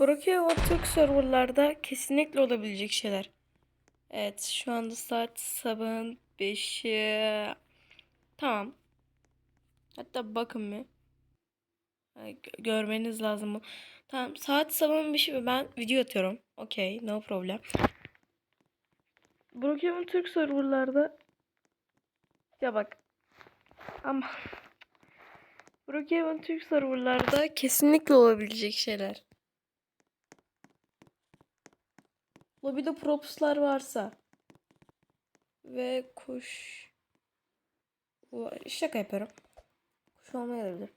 Brookhaven Türk serverlarda kesinlikle olabilecek şeyler. Evet şu anda saat sabahın 5'i. Tamam. Hatta bakın bir. Görmeniz lazım bu. Tamam saat sabahın 5'i ve ben video atıyorum. Okey no problem. Brookhaven Türk serverlarda ya bak ama Brookhaven Türk serverlarda kesinlikle olabilecek şeyler. Lobide propslar varsa ve kuş. Şaka yapıyorum. Kuş olmayabilir.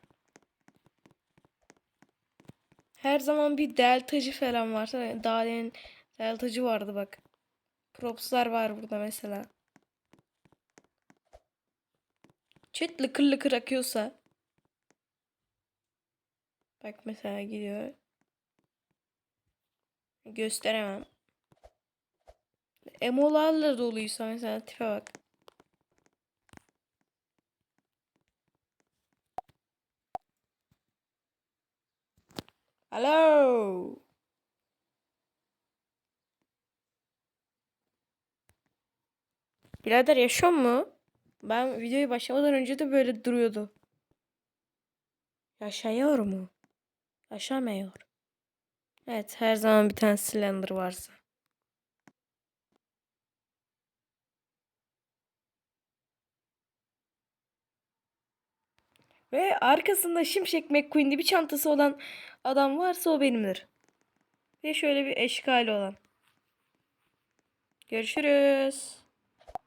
Her zaman bir deltacı falan varsa yani daha demin deltacı vardı bak. Propslar var burada mesela. Chat lıkır lıkır akıyorsa bak mesela gidiyor. Gösteremem. Emolarla doluysa mesela tipe bak. Alo. Birader yaşıyor mu? Ben videoyu başlamadan önce de böyle duruyordu. Yaşıyor mu? Yaşamıyor. Evet her zaman bir tane Slender varsa. Ve arkasında Şimşek McQueen diye bir çantası olan adam varsa o benimdir. Ve şöyle bir eşkali olan. Görüşürüz.